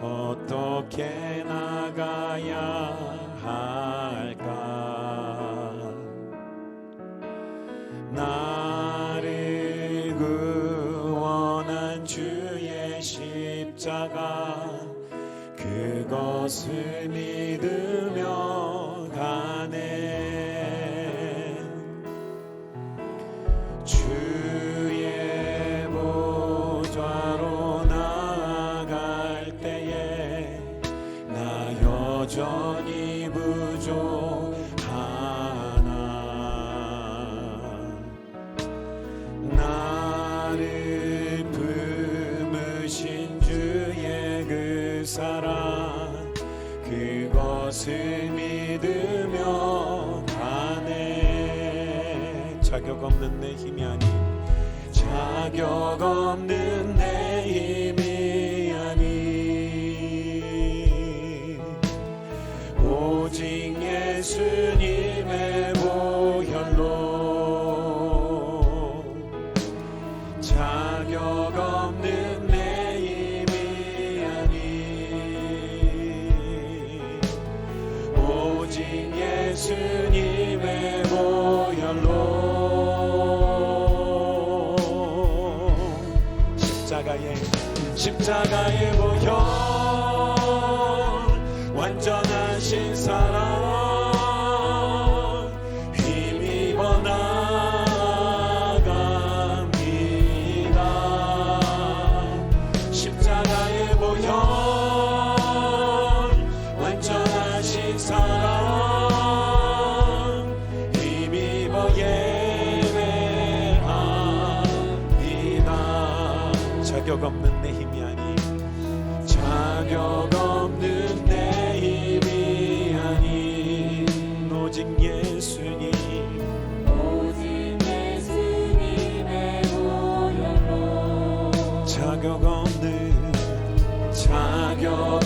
어떻게 나가야 할까? 나를 구원한 주의 십자가 그것을 여전히 부족하나. 나를 품으신 주의 그 사랑 그것을 믿으며 가네. 자격 없는 내 힘이 아닌 자격 없는 예수님의 보혈로 자격 없는 내 힘이 십자가의 십자가의 자격 없는 자격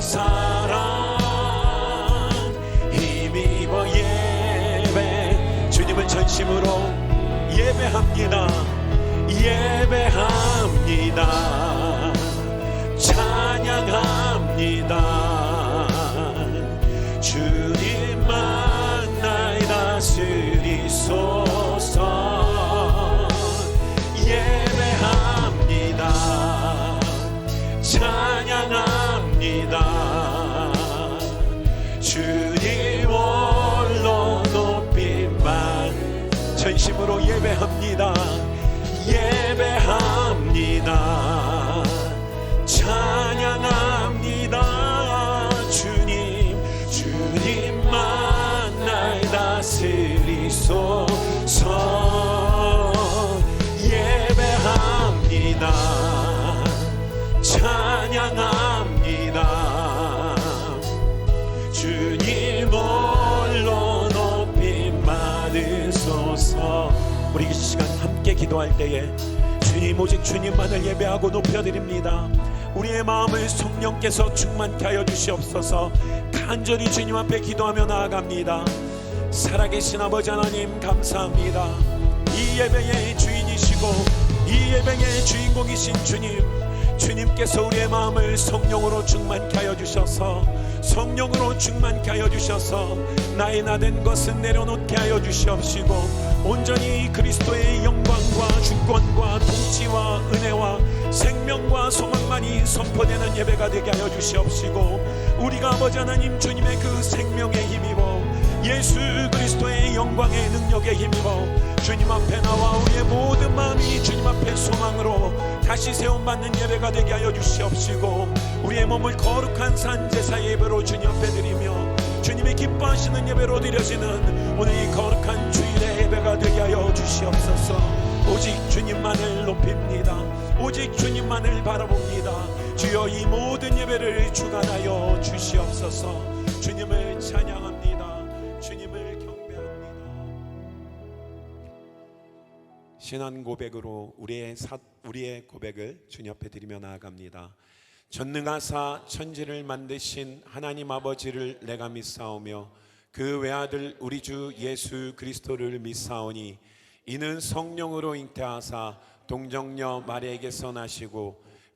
사랑 힘입어 예배 주님을 전심으로 예배합니다. 예배합니다 찬양합니다. 주님 주님만 날 다스리소서 예배합니다. 찬양합니다. 주님 홀로 높임 받으소서. 우리 이 시간 함께 기도할 때에 주님 오직 주님만을 예배하고 높여드립니다. 우리의 마음을 성령께서 충만케 하여 주시옵소서. 간절히 주님 앞에 기도하며 나아갑니다. 살아계신 아버지 하나님 감사합니다. 이 예배의 주인이시고 이 예배의 주인공이신 주님 주님께서 우리의 마음을 성령으로 충만케 하여 주셔서 성령으로 충만케 하여 주셔서 나의 나된 것은 내려놓게 하여 주시옵시고 온전히 그리스도의 영광과 주권과 선포되는 예배가 되게 하여 주시옵시고 우리가 아버지 하나님 주님의 그 생명의 힘입어 예수 그리스도의 영광의 능력에 힘입어 주님 앞에 나와 우리의 모든 마음이 주님 앞에 소망으로 다시 세움받는 예배가 되게 하여 주시옵시고 우리의 몸을 거룩한 산 제사의 예배로 주님 앞에 드리며 주님이 기뻐하시는 예배로 드려지는 오늘 이 거룩한 주일의 예배가 되게 하여 주시옵소서. 오직 주님만을 높입니다. 오직 주님만을 바라봅니다 주여 이 모든 예배를 주관하여 주시옵소서. 주님을 찬양합니다. 주님을 경배합니다. 신앙 고백으로 우리의 사, 우리의 고백을 주님 앞에 드리며 나아갑니다. 전능하사 천지를 만드신 하나님 아버지를 내가 믿사오며 그 외아들 우리 주 예수 그리스도를 믿사오니 이는 성령으로 잉태하사 동정녀 마리에게서 나시고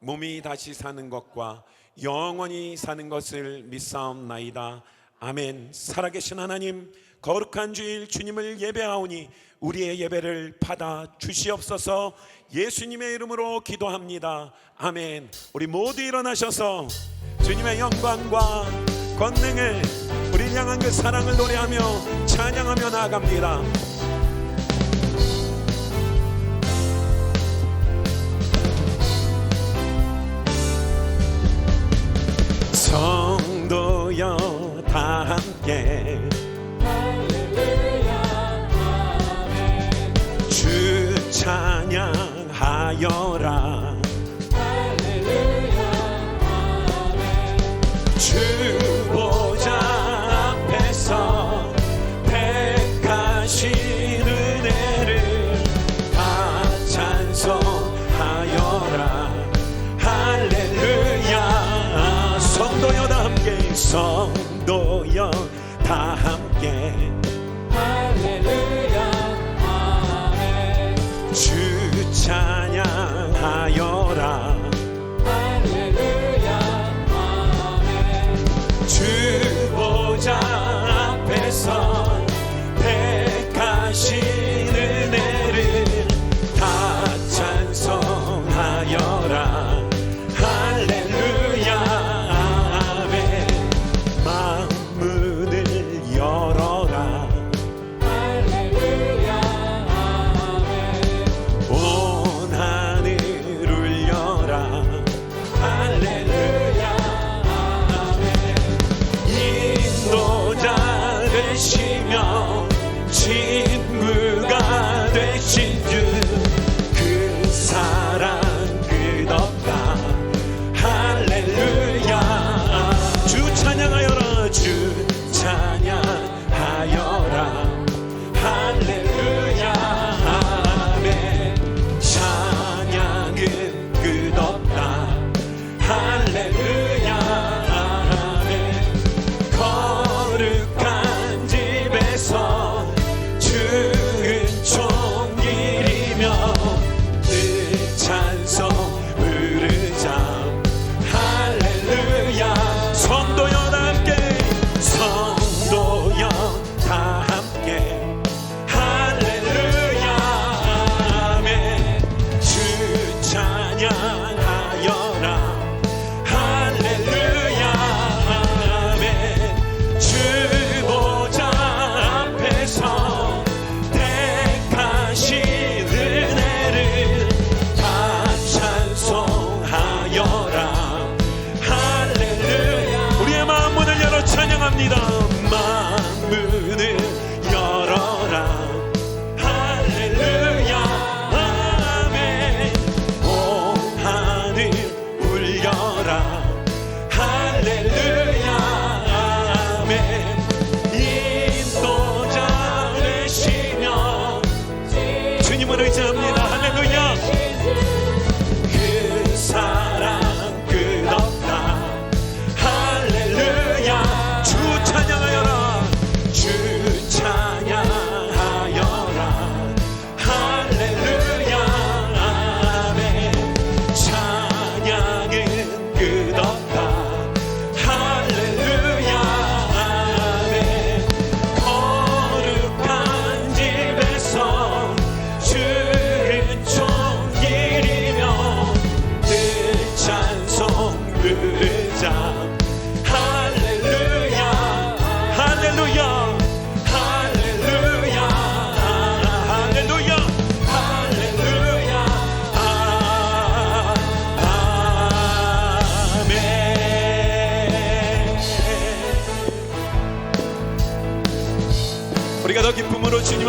몸이 다시 사는 것과 영원히 사는 것을 믿사옵나이다. 아멘. 살아계신 하나님 거룩한 주일 주님을 예배하오니 우리의 예배를 받아 주시옵소서. 예수님의 이름으로 기도합니다. 아멘. 우리 모두 일어나셔서 주님의 영광과 권능을 우리 향한 그 사랑을 노래하며 찬양하며 나아갑니다 함께. 주 찬양하여라 인도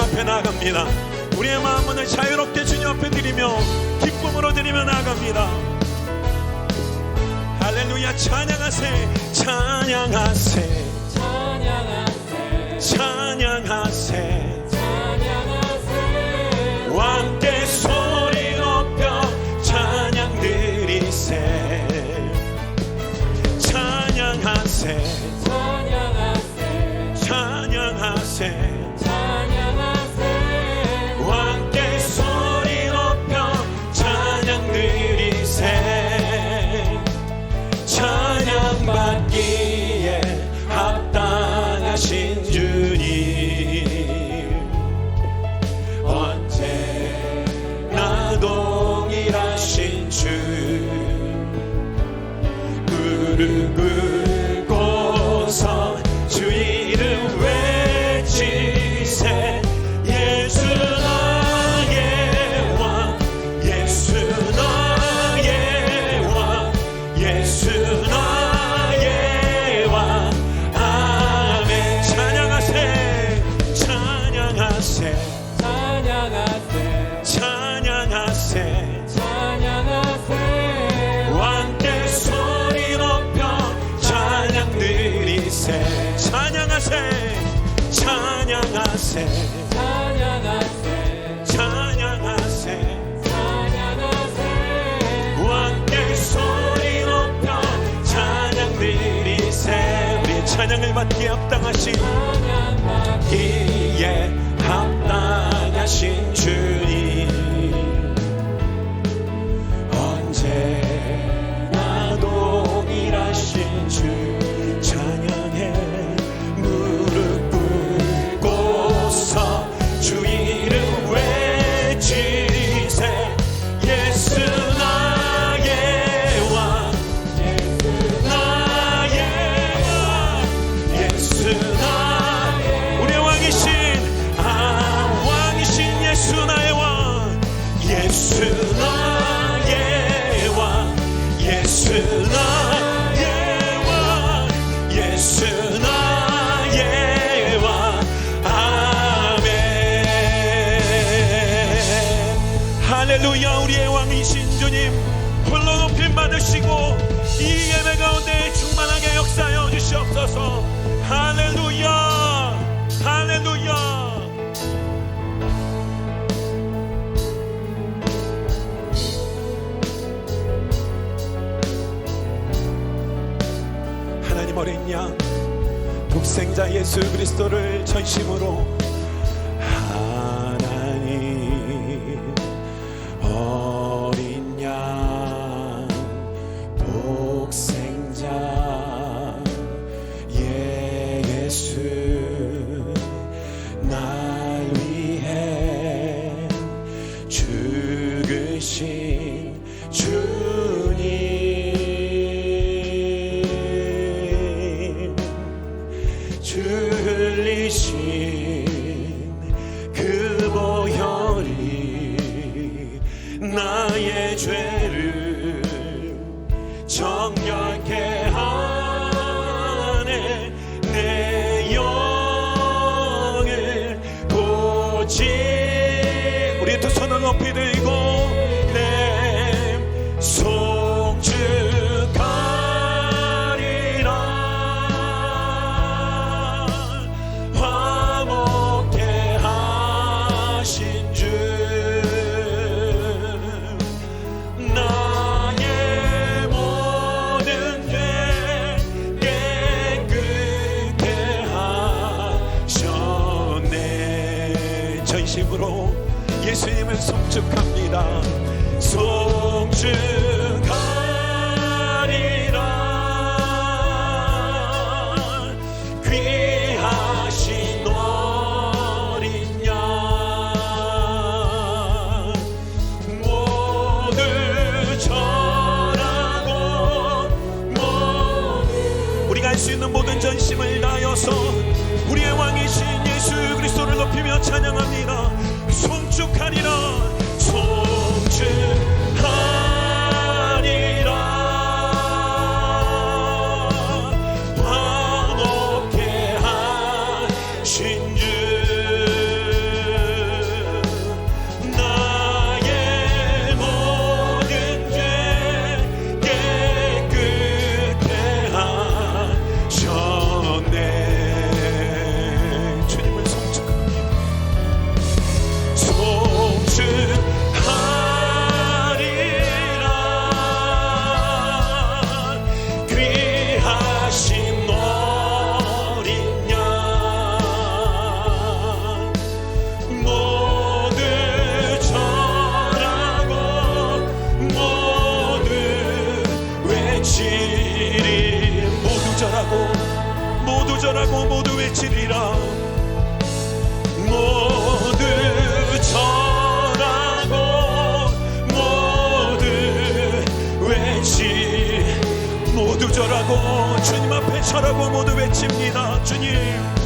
나갑니다. 우리의 마음을 자유롭게 주님 앞에 드리며 기쁨으로 드리며 나갑니다. 할렐루야 찬양하세 찬양하세 찬양하세. 찬양하세. 찬양하세. 찬양하세. 왕께 소리 높여 찬양 드리세 우리 찬양을 받기에 합당하신 찬양받 이에 합당하신 받으시고 이 예배 가운데 충만하게 역사하여 주시옵소서. 할렐루야! 할렐루야! 하나님 어린 양 독생자 예수 그리스도를 전심으로 나의 죄를 전심을 다하여서 우리의 왕이신 예수 그리스도를 높이며 찬양합니다. 송축하리라. 송축 하라고 모두 외칩니다. 주님.